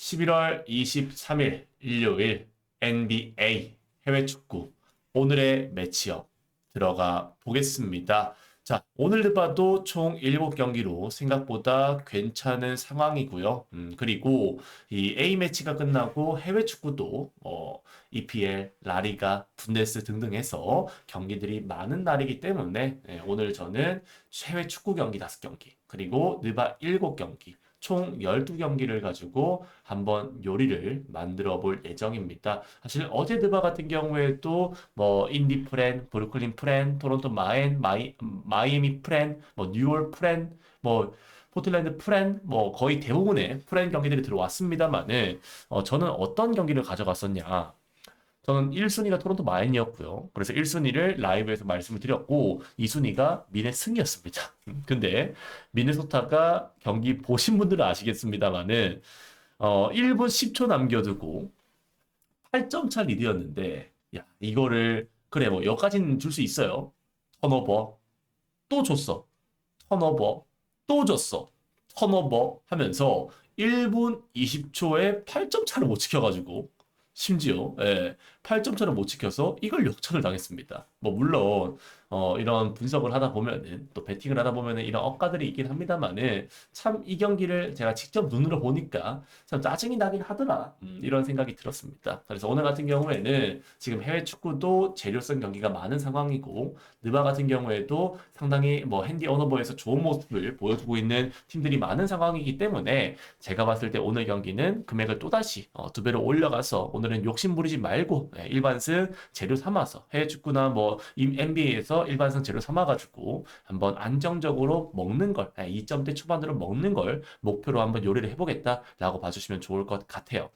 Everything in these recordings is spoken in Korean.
11월 23일 일요일 NBA 해외 축구 오늘의 매치업 들어가 보겠습니다. 자, 오늘 봐도 총 7경기로 생각보다 괜찮은 상황이고요. 음, 그리고 이 A 매치가 끝나고 해외 축구도 뭐 EPL, 라리가, 분데스 등등 해서 경기들이 많은 날이기 때문에 네, 오늘 저는 해외 축구 경기 5경기, 그리고 느바 7경기, 총 12경기를 가지고 한번 요리를 만들어 볼 예정입니다. 사실 어제 드바 같은 경우에도 뭐 인디 프렌, 브루클린 프렌, 토론토 마엔, 마이, 마이애미 프렌, 뭐 뉴욕 프렌, 뭐 포틀랜드 프렌, 뭐 거의 대부분의 프렌 경기들이 들어왔습니다만은 어, 저는 어떤 경기를 가져갔었냐? 저는 1순위가 토론토 마인이었고요. 그래서 1순위를 라이브에서 말씀을 드렸고 2순위가 미네 승이었습니다. 음, 근데 미네소타가 경기 보신 분들은 아시겠습니다만은 어, 1분 10초 남겨두고 8점 차 리드였는데 야 이거를 그래 뭐 여기까지는 줄 수 있어요. 턴오버 또 줬어. 턴오버 또 줬어. 턴오버 하면서 1분 20초에 8점 차를 못 지켜가지고 심지어 예, 8점 차를 못 지켜서 이걸 역전을 당했습니다. 뭐 물론 어, 이런 분석을 하다 보면은 또 배팅을 하다 보면은 이런 억가들이 있긴 합니다만은 참 이 경기를 제가 직접 눈으로 보니까 참 짜증이 나긴 하더라 음, 이런 생각이 들었습니다. 그래서 오늘 같은 경우에는 지금 해외 축구도 재료성 경기가 많은 상황이고 느바 같은 경우에도 상당히 뭐 핸디 언어버에서 좋은 모습을 보여주고 있는 팀들이 많은 상황이기 때문에 제가 봤을 때 오늘 경기는 금액을 또다시 어, 두 배로 올려가서 오늘은 욕심 부리지 말고 예, 일반승 재료 삼아서 해외 축구나 뭐 NBA에서 일반승 재료 삼아가지고 한번 안정적으로 먹는 걸 2점대 초반으로 먹는 걸 목표로 한번 요리를 해보겠다라고 봐주시면 좋을 것 같아요.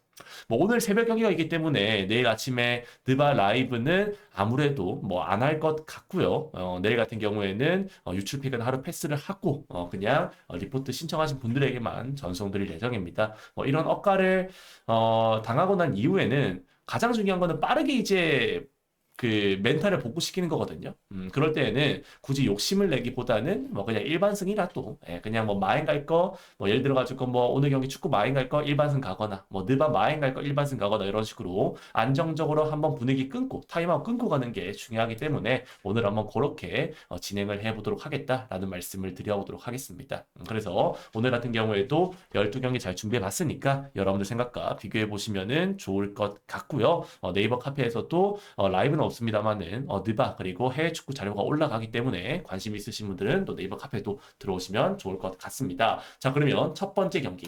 뭐 오늘 새벽 경기가 있기 때문에 내일 아침에 느바 라이브는 아무래도 뭐 안 할 것 같고요. 어, 내일 같은 경우에는 어, 유출픽은 하루 패스를 하고 어, 그냥 어, 리포트 신청하신 분들에게만 전송드릴 예정입니다. 뭐 이런 억가를 어, 당하고 난 이후에는 가장 중요한 거는 빠르게 이제 그 멘탈을 복구시키는 거거든요. 음, 그럴 때에는 굳이 욕심을 내기보다는 뭐 그냥 일반승이라도 예, 그냥 뭐 마행 갈 거, 뭐 예를 들어 가지고 뭐 오늘 경기 축구 마행 갈거 일반승 가거나 뭐 느바 마행 갈거 일반승 가거나 이런 식으로 안정적으로 한번 분위기 끊고 타임아웃 끊고 가는 게 중요하기 때문에 오늘 한번 그렇게 어, 진행을 해 보도록 하겠다라는 말씀을 드려보도록 하겠습니다. 음, 그래서 오늘 같은 경우에도 12경기 잘 준비해 봤으니까 여러분들 생각과 비교해 보시면은 좋을 것 같고요. 어, 네이버 카페에서도 어, 라이브는 없 습니다만은 어, 느바 그리고 해외 축구 자료가 올라가기 때문에 관심 있으신 분들은 또 네이버 카페도 들어오시면 좋을 것 같습니다. 자 그러면 첫 번째 경기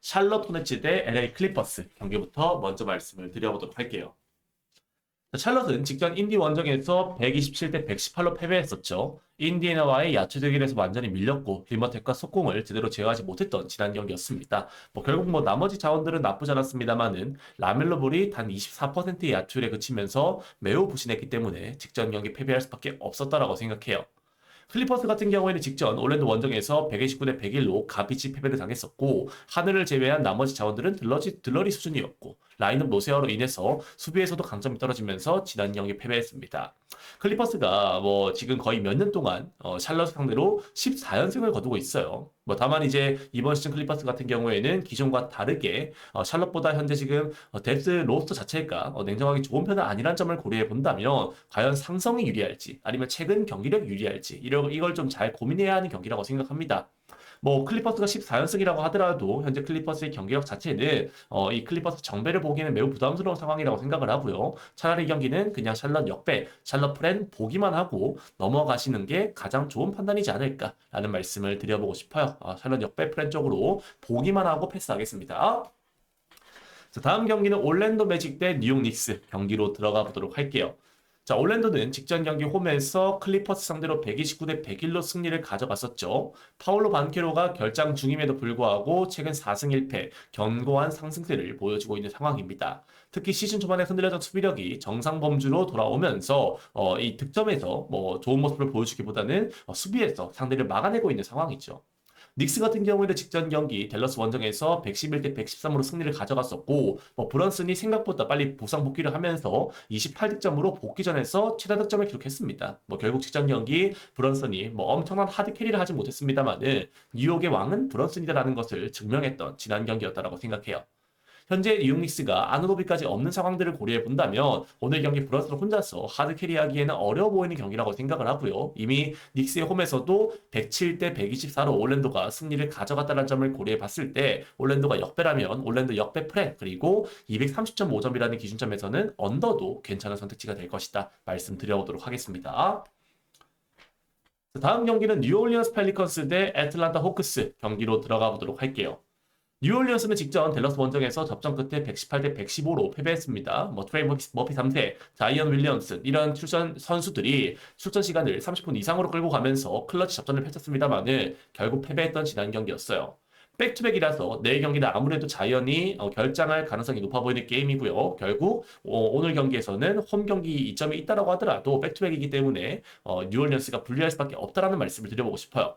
샬럿 호네츠 대 LA 클리퍼스 경기부터 먼저 말씀을 드려보도록 할게요. 샬럿은 직전 인디 원정에서 127대 118로 패배했었죠. 인디애나와의 야투 대결에서 완전히 밀렸고 빌머텍과 속공을 제대로 제어하지 못했던 지난 경기였습니다. 뭐 결국 뭐 나머지 자원들은 나쁘지 않았습니다만은 라멜로 볼이 단 24%의 야투에 그치면서 매우 부진했기 때문에 직전 경기 패배할 수밖에 없었다라고 생각해요. 클리퍼스 같은 경우에는 직전 올랜도 원정에서 129대 101로 가비치 패배를 당했었고 하늘을 제외한 나머지 자원들은 들러지, 들러리 수준이었고 라인업 노세어로 인해서 수비에서도 강점이 떨어지면서 지난 경기 패배했습니다. 클리퍼스가 뭐 지금 거의 몇 년 동안 어, 샬럿 상대로 14연승을 거두고 있어요. 뭐 다만 이제 이번 시즌 클리퍼스 같은 경우에는 기존과 다르게 어, 샬럿보다 현재 지금 어, 뎁스 로스터 자체가 어, 냉정하게 좋은 편은 아니란 점을 고려해 본다면 과연 상성이 유리할지 아니면 최근 경기력 유리할지 이런 이걸 좀 잘 고민해야 하는 경기라고 생각합니다. 뭐 클리퍼스가 14연승이라고 하더라도 현재 클리퍼스의 경기력 자체는 어, 이 클리퍼스 정배를 보기에는 매우 부담스러운 상황이라고 생각을 하고요. 차라리 이 경기는 그냥 샬럿 역배, 샬럿 프렌 보기만 하고 넘어가시는 게 가장 좋은 판단이지 않을까라는 말씀을 드려보고 싶어요. 어, 샬럿 역배 프렌 쪽으로 보기만 하고 패스하겠습니다. 자, 다음 경기는 올랜도 매직 대 뉴욕 닉스 경기로 들어가 보도록 할게요. 자, 올랜도는 직전 경기 홈에서 클리퍼스 상대로 129대 101로 승리를 가져갔었죠. 파울로 반케로가 결장 중임에도 불구하고 최근 4승 1패, 견고한 상승세를 보여주고 있는 상황입니다. 특히 시즌 초반에 흔들렸던 수비력이 정상 범주로 돌아오면서 어, 이 득점에서 뭐 좋은 모습을 보여주기보다는 어, 수비에서 상대를 막아내고 있는 상황이죠. 닉스 같은 경우에는 직전 경기 댈러스 원정에서 111대 113으로 승리를 가져갔었고 뭐 브런슨이 생각보다 빨리 보상 복귀를 하면서 28득점으로 복귀전에서 최다 득점을 기록했습니다. 뭐 결국 직전 경기 브런슨이 뭐 엄청난 하드 캐리를 하지 못했습니다만은 뉴욕의 왕은 브런슨이다라는 것을 증명했던 지난 경기였다라고 생각해요. 현재 뉴욕 닉스가 아누노비까지 없는 상황들을 고려해 본다면 오늘 경기 브런슨 혼자서 하드 캐리하기에는 어려워 보이는 경기라고 생각을 하고요. 이미 닉스의 홈에서도 107대 124로 올랜도가 승리를 가져갔다는 점을 고려해 봤을 때 올랜도가 역배라면 올랜도 역배 프레 그리고 230.5점이라는 기준점에서는 언더도 괜찮은 선택지가 될 것이다 말씀드려보도록 하겠습니다. 다음 경기는 뉴올리언스 펠리컨스 대 애틀란타 호크스 경기로 들어가 보도록 할게요. 뉴올리언스는 직전 댈러스 원정에서 접전 끝에 118대 115로 패배했습니다. 뭐 트레이 머피, 머피 3세, 자이언 윌리엄슨 이런 출전 선수들이 출전 시간을 30분 이상으로 끌고 가면서 클러치 접전을 펼쳤습니다만은 결국 패배했던 지난 경기였어요. 백투백이라서 내일 경기는 아무래도 자이언이 어, 결장할 가능성이 높아 보이는 게임이고요. 결국 어, 오늘 경기에서는 홈 경기 이점이 있다라고 하더라도 백투백이기 때문에 어, 뉴올리언스가 불리할 수밖에 없다라는 말씀을 드려보고 싶어요.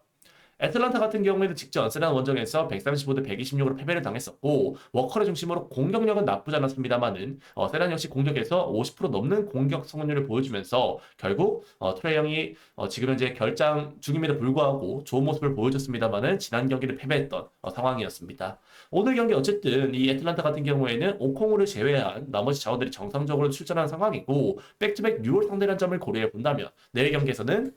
애틀란타 같은 경우에는 직전 세란 원정에서 135대 126으로 패배를 당했었고 워커를 중심으로 공격력은 나쁘지 않았습니다만은 어, 세란 역시 공격에서 50% 넘는 공격 성공률을 보여주면서 결국 어, 트레이 형이 어, 지금 현재 결장 중임에도 불구하고 좋은 모습을 보여줬습니다만은 지난 경기를 패배했던 어, 상황이었습니다. 오늘 경기 어쨌든 이 애틀란타 같은 경우에는 오콩우를 제외한 나머지 자원들이 정상적으로 출전한 상황이고 백투백 6월 상대라는 점을 고려해 본다면 내일 경기에서는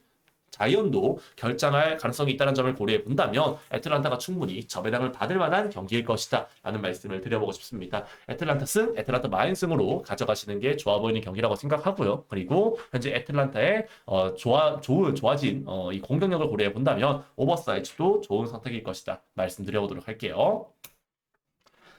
자이언도 결장할 가능성이 있다는 점을 고려해 본다면 애틀란타가 충분히 저배당을 받을 만한 경기일 것이다 라는 말씀을 드려보고 싶습니다. 애틀란타 승, 애틀란타 마인 승으로 가져가시는 게 좋아 보이는 경기라고 생각하고요. 그리고 현재 애틀란타의 어, 좋아, 좋은, 좋아진 어, 이 공격력을 고려해 본다면 오버사이즈도 좋은 선택일 것이다 말씀드려보도록 할게요.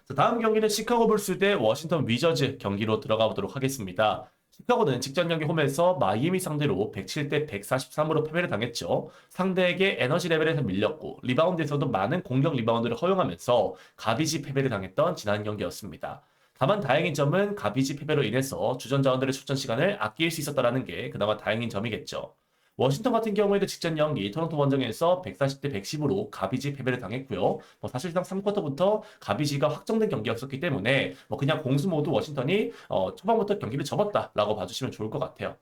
자, 다음 경기는 시카고 불스 대 워싱턴 위저즈 경기로 들어가 보도록 하겠습니다. 시카고는 직전 경기 홈에서 마이애미 상대로 107대 143으로 패배를 당했죠. 상대에게 에너지 레벨에서 밀렸고 리바운드에서도 많은 공격 리바운드를 허용하면서 가비지 패배를 당했던 지난 경기였습니다. 다만 다행인 점은 가비지 패배로 인해서 주전 자원들의 출전 시간을 아낄 수 있었다는 게 그나마 다행인 점이겠죠. 워싱턴 같은 경우에도 직전 경기 토론토 원정에서 140대 110으로 가비지 패배를 당했고요. 뭐 사실상 3쿼터부터 가비지가 확정된 경기였었기 때문에 뭐 그냥 공수 모두 워싱턴이 어, 초반부터 경기를 접었다라고 봐주시면 좋을 것 같아요.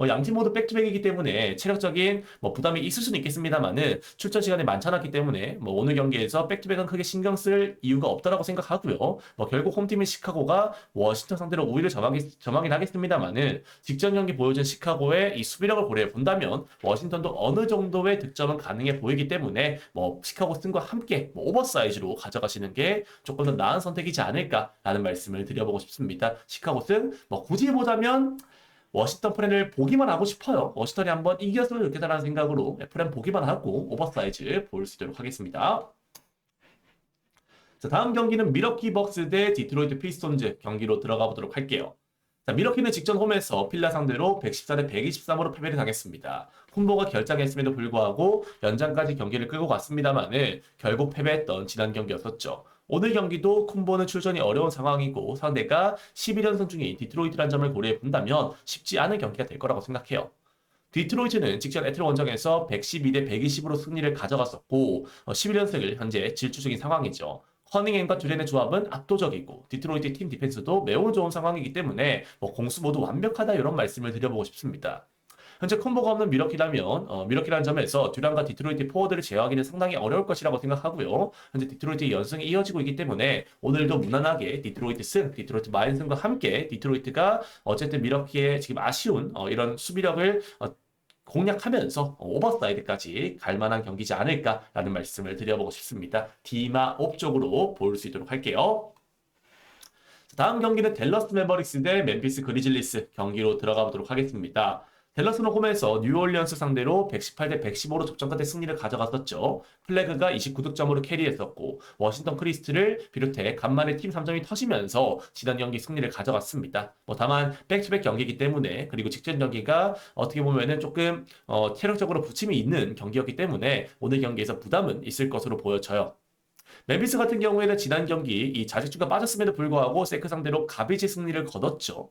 어, 양팀 모두 백투백이기 때문에 체력적인 뭐 부담이 있을 수는 있겠습니다만은 출전 시간이 많지 않았기 때문에 뭐 오늘 경기에서 백투백은 크게 신경 쓸 이유가 없다라고 생각하고요. 뭐 결국 홈팀인 시카고가 워싱턴 상대로 우위를 점하기, 점하긴 하겠습니다만은 직전 경기 보여준 시카고의 이 수비력을 고려해 본다면 워싱턴도 어느 정도의 득점은 가능해 보이기 때문에 뭐 시카고 승과 함께 뭐 오버사이즈로 가져가시는 게 조금 더 나은 선택이지 않을까라는 말씀을 드려보고 싶습니다. 시카고 승 뭐 굳이 보자면 워싱턴 프렌을 보기만 하고 싶어요. 워싱턴이 한번 이겼으면 좋겠다라는 생각으로 프렌 보기만 하고 오버사이즈 볼 수 있도록 하겠습니다. 자, 다음 경기는 미러키 벅스 대 디트로이트 피스톤즈 경기로 들어가 보도록 할게요. 자, 미러키는 직전 홈에서 필라 상대로 114대 123으로 패배를 당했습니다. 콤보가 결장했음에도 불구하고 연장까지 경기를 끌고 갔습니다만은 결국 패배했던 지난 경기였었죠. 오늘 경기도 콤보는 출전이 어려운 상황이고 상대가 11연승 중인 디트로이트란 점을 고려해 본다면 쉽지 않은 경기가 될 거라고 생각해요. 디트로이트는 직전 애틀 원정에서 112대 120으로 승리를 가져갔었고 11연승을 현재 질주 중인 상황이죠. 커닝햄과 듀렌의 조합은 압도적이고 디트로이트 팀 디펜스도 매우 좋은 상황이기 때문에 뭐 공수 모두 완벽하다 이런 말씀을 드려보고 싶습니다. 현재 콤보가 없는 미러키라면 어, 미러키라는 점에서 듀란과 디트로이트 포워드를 제어하기는 상당히 어려울 것이라고 생각하고요. 현재 디트로이트의 연승이 이어지고 있기 때문에 오늘도 무난하게 디트로이트 승, 디트로이트 마인 승과 함께 디트로이트가 어쨌든 미러키의 지금 아쉬운 어, 이런 수비력을 어, 공략하면서 오버사이드까지 갈 만한 경기지 않을까라는 말씀을 드려보고 싶습니다. 디마 옵쪽으로 볼 수 있도록 할게요. 다음 경기는 델러스 메버릭스 대 멤피스 그리즐리스 경기로 들어가 보도록 하겠습니다. 델러스는 홈에서 뉴올리언스 상대로 118대 115로 접전 끝에 승리를 가져갔었죠. 플래그가 29득점으로 캐리했었고 워싱턴 크리스트를 비롯해 간만에 팀 3점이 터지면서 지난 경기 승리를 가져갔습니다. 뭐 다만 백투백 경기이기 때문에 그리고 직전 경기가 어떻게 보면은 조금 어, 체력적으로 부침이 있는 경기였기 때문에 오늘 경기에서 부담은 있을 것으로 보여져요. 메비스 같은 경우에는 지난 경기 이 자직주가 빠졌음에도 불구하고 세크 상대로 가비지 승리를 거뒀죠.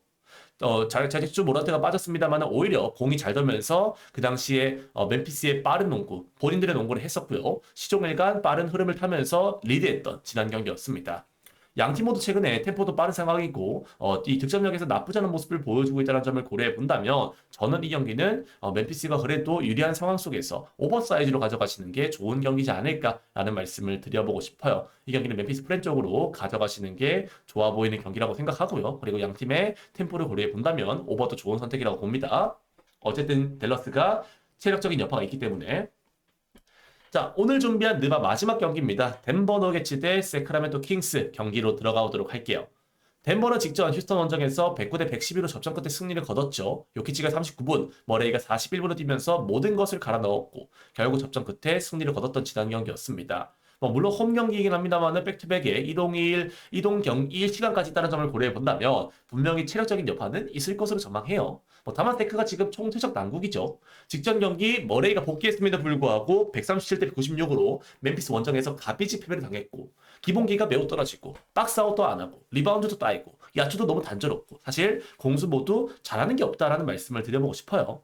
어, 잘, 자직주 모라테가 빠졌습니다만 오히려 공이 잘 돌면서 그 당시에 어, 멤피스의 빠른 농구, 본인들의 농구를 했었고요. 시종일관 빠른 흐름을 타면서 리드했던 지난 경기였습니다. 양팀 모두 최근에 템포도 빠른 상황이고 어, 이 득점력에서 나쁘지 않은 모습을 보여주고 있다는 점을 고려해 본다면 저는 이 경기는 어, 멤피스가 그래도 유리한 상황 속에서 오버사이즈로 가져가시는 게 좋은 경기지 않을까라는 말씀을 드려보고 싶어요. 이 경기는 멤피스 프렌 쪽으로 가져가시는 게 좋아 보이는 경기라고 생각하고요. 그리고 양 팀의 템포를 고려해 본다면 오버도 좋은 선택이라고 봅니다. 어쨌든 댈러스가 체력적인 여파가 있기 때문에 자, 오늘 준비한 느바 마지막 경기입니다. 덴버 너게츠 대 세크라멘토 킹스 경기로 들어가 보도록 할게요. 덴버는 직전 휴스턴 원정에서 109대 111로 접전 끝에 승리를 거뒀죠. 요키치가 39분, 머레이가 41분을 뛰면서 모든 것을 갈아 넣었고 결국 접전 끝에 승리를 거뒀던 지난 경기였습니다. 뭐 물론 홈 경기이긴 합니다만은 백투백에 이동 2일, 이동 경 2일 시간까지 있다는 점을 고려해 본다면 분명히 체력적인 여파는 있을 것으로 전망해요. 뭐 다만 테크가 지금 총체적 난국이죠. 직전 경기 머레이가 복귀했음에도 불구하고 137대 96으로 멤피스 원정에서 가비지 패배를 당했고 기본기가 매우 떨어지고 박스아웃도 안 하고 리바운드도 따이고 야투도 너무 단조롭고 사실 공수 모두 잘하는 게 없다라는 말씀을 드려보고 싶어요.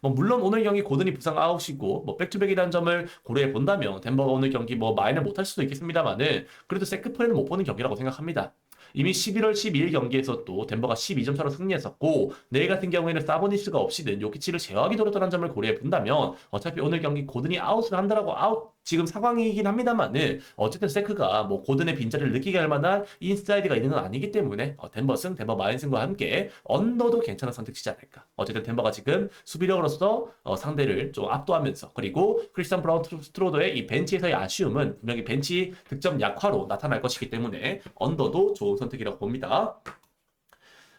뭐 물론 오늘 경기 고든이 부상 아웃이고 뭐 백투백이라는 점을 고려해 본다면 덴버가 오늘 경기 뭐 마인을 못할 수도 있겠습니다만은 그래도 세크프레는 못 보는 경기라고 생각합니다. 이미 11월 12일 경기에서 또 덴버가 12점 차로 승리했었고 내일 같은 경우에는 사보니스가 없이는 요키치를 제어하기 어렵다는 점을 고려해 본다면 어차피 오늘 경기 고든이 아웃을 한다라고 아웃 지금 상황이긴 합니다만은 어쨌든 세크가 뭐 고든의 빈자리를 느끼게 할 만한 인사이드가 있는 건 아니기 때문에 어, 덴버 승, 덴버 마인 승과 함께 언더도 괜찮은 선택지지 않을까. 어쨌든 덴버가 지금 수비력으로서 어, 상대를 좀 압도하면서 그리고 크리스탄 브라운 스트로더의 이 벤치에서의 아쉬움은 분명히 벤치 득점 약화로 나타날 것이기 때문에 언더도 좋은 선택이라고 봅니다.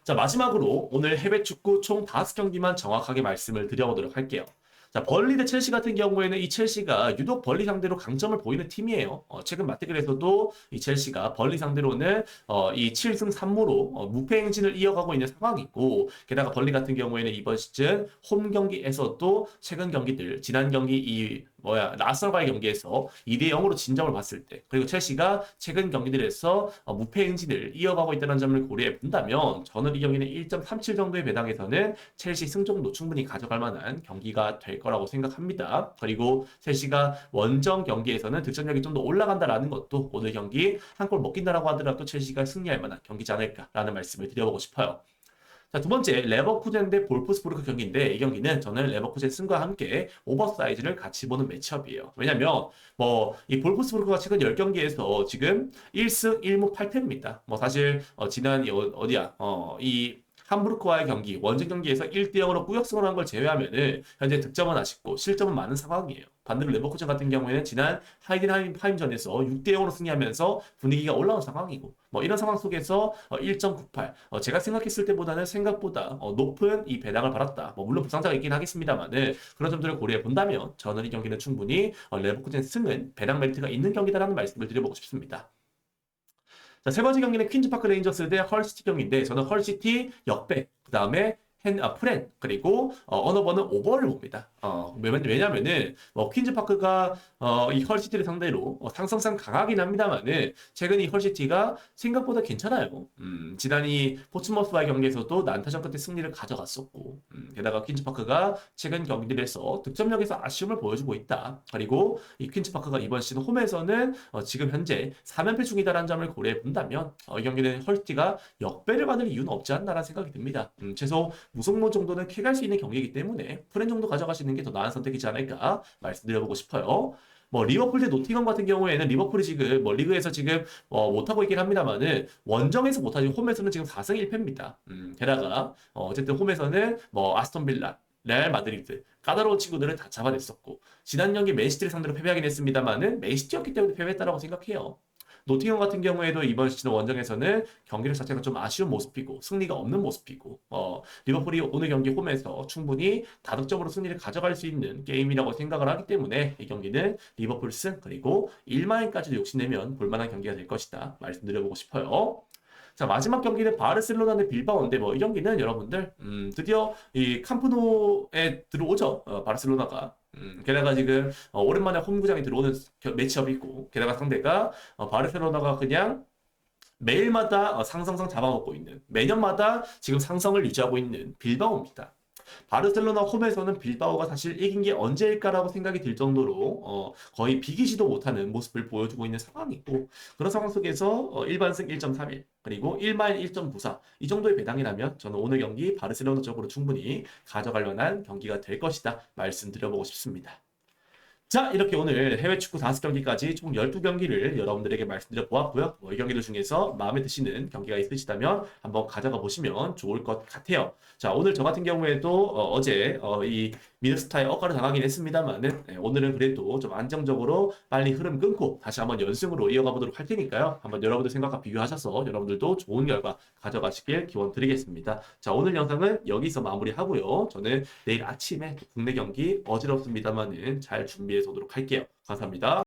자, 마지막으로 오늘 해외 축구 총 5경기만 정확하게 말씀을 드려보도록 할게요. 자, 벌리 대 첼시 같은 경우에는 이 첼시가 유독 벌리 상대로 강점을 보이는 팀이에요. 어, 최근 맞대결에서도 이 첼시가 벌리 상대로는 어, 이 7승 3무로 어, 무패 행진을 이어가고 있는 상황이고 게다가 벌리 같은 경우에는 이번 시즌 홈 경기에서도 최근 경기들 지난 경기 이 뭐야 라스널과의 경기에서 2대 0으로 진점을 봤을 때 그리고 첼시가 최근 경기들에서 어, 무패 행진을 이어가고 있다는 점을 고려해 본다면 저는 이 경기는 1.37 정도의 배당에서는 첼시 승정도 충분히 가져갈 만한 경기가 될 거라고 생각합니다. 그리고 첼시가 원정 경기에서는 득점력이 좀 더 올라간다라는 것도 오늘 경기 한 골 먹긴다라고 하더라도 첼시가 승리할 만한 경기지 않을까라는 말씀을 드려보고 싶어요. 자, 두 번째, 레버쿠젠 대 볼프스부르크 경기인데, 이 경기는 저는 레버쿠젠 승과 함께 오버사이즈를 같이 보는 매치업이에요. 왜냐면, 뭐, 이 볼프스부르크가 최근 10경기에서 지금 1승 1무 8패입니다. 뭐, 사실, 어, 지난, 어, 어디야, 어, 이, 함부르크와의 경기, 원정 경기에서 1대 0으로 꾸역승을 한 걸 제외하면은 현재 득점은 아쉽고 실점은 많은 상황이에요. 반대로 레버쿠젠 같은 경우에는 지난 하이든하임전에서 6대 0으로 승리하면서 분위기가 올라온 상황이고 뭐 이런 상황 속에서 1.98 어, 제가 생각했을 때보다는 생각보다 어, 높은 이 배당을 받았다. 뭐 물론 부상자가 있긴 하겠습니다만은 그런 점들을 고려해 본다면 저는 이 경기는 충분히 어, 레버쿠젠 승은 배당 메리트가 있는 경기다라는 말씀을 드려보고 싶습니다. 자, 세 번째 경기는 퀸즈파크 레인저스 대 헐시티 경기인데 저는 헐시티 역배 그 다음에 헨, 아, 프렌 그리고 어, 언어버는 오버를 봅니다. 어, 왜냐면은 뭐 퀸즈 파크가 어, 이 헐시티를 상대로 어, 상성상 강하긴 합니다만은 최근 이 헐시티가 생각보다 괜찮아요. 음, 지난 이 포츠머스와의 경기에서도 난타전 끝에 승리를 가져갔었고 음, 게다가 퀸즈 파크가 최근 경기들에서 득점력에서 아쉬움을 보여주고 있다. 그리고 이 퀸즈 파크가 이번 시즌 홈에서는 어, 지금 현재 3연패 중이다라는 점을 고려해 본다면 어, 이 경기는 헐시티가 역배를 받을 이유는 없지 않나라는 생각이 듭니다. 음, 최소 무승부 정도는 쾌갈 수 있는 경기이기 때문에 프렌 정도 가져가시는 게 더 나은 선택이지 않을까 말씀드려보고 싶어요. 뭐 리버풀 대 노팅엄 같은 경우에는 리버풀이 지금 뭐 리그에서 지금 어, 못하고 있긴 합니다만은 원정에서 못하지 홈에서는 지금 4승 1패입니다. 음, 게다가 어, 어쨌든 홈에서는 뭐 아스톤 빌라, 레알 마드리드 까다로운 친구들을 다 잡아냈었고 지난 경기 맨시티를 상대로 패배하긴 했습니다만은 맨시티였기 때문에 패배했다라고 생각해요. 노팅엄 같은 경우에도 이번 시즌 원정에서는 경기력 자체가 좀 아쉬운 모습이고 승리가 없는 모습이고 어, 리버풀이 오늘 경기 홈에서 충분히 다득점으로 승리를 가져갈 수 있는 게임이라고 생각을 하기 때문에 이 경기는 리버풀 승 그리고 1마인까지도 욕심내면 볼만한 경기가 될 것이다 말씀드려보고 싶어요. 자 마지막 경기는 바르셀로나 대 빌바오인데 뭐 이 경기는 여러분들 음, 드디어 이 캄프노에 들어오죠 어, 바르셀로나가 음, 게다가 지금 어, 오랜만에 홈구장에 들어오는 매치업이 있고 게다가 상대가 어, 바르셀로나가 그냥 매일마다 어, 상승성 잡아먹고 있는 매년마다 지금 상승을 유지하고 있는 빌바오입니다. 바르셀로나 홈에서는 빌바오가 사실 이긴 게 언제일까라고 생각이 들 정도로 어, 거의 비기지도 못하는 모습을 보여주고 있는 상황이고 그런 상황 속에서 어, 일반승 1.31 그리고 1마일 1.94 이 정도의 배당이라면 저는 오늘 경기 바르셀로나 쪽으로 충분히 가져갈 만한 경기가 될 것이다 말씀드려보고 싶습니다. 자, 이렇게 오늘 해외 축구 5경기까지 총 12경기를 여러분들에게 말씀드려 보았고요. 뭐 이 경기들 중에서 마음에 드시는 경기가 있으시다면 한번 가져가 보시면 좋을 것 같아요. 자, 오늘 저 같은 경우에도 어, 제이 미드스타에 억가를 당하긴 했습니다만은 네, 오늘은 그래도 좀 안정적으로 빨리 흐름 끊고 다시 한번 연승으로 이어가 보도록 할 테니까요. 한번 여러분들 생각과 비교하셔서 여러분들도 좋은 결과 가져가시길 기원 드리겠습니다. 자, 오늘 영상은 여기서 마무리하고요. 저는 내일 아침에 국내 경기 어지럽습니다만은 잘 준비해서 오도록 할게요. 감사합니다.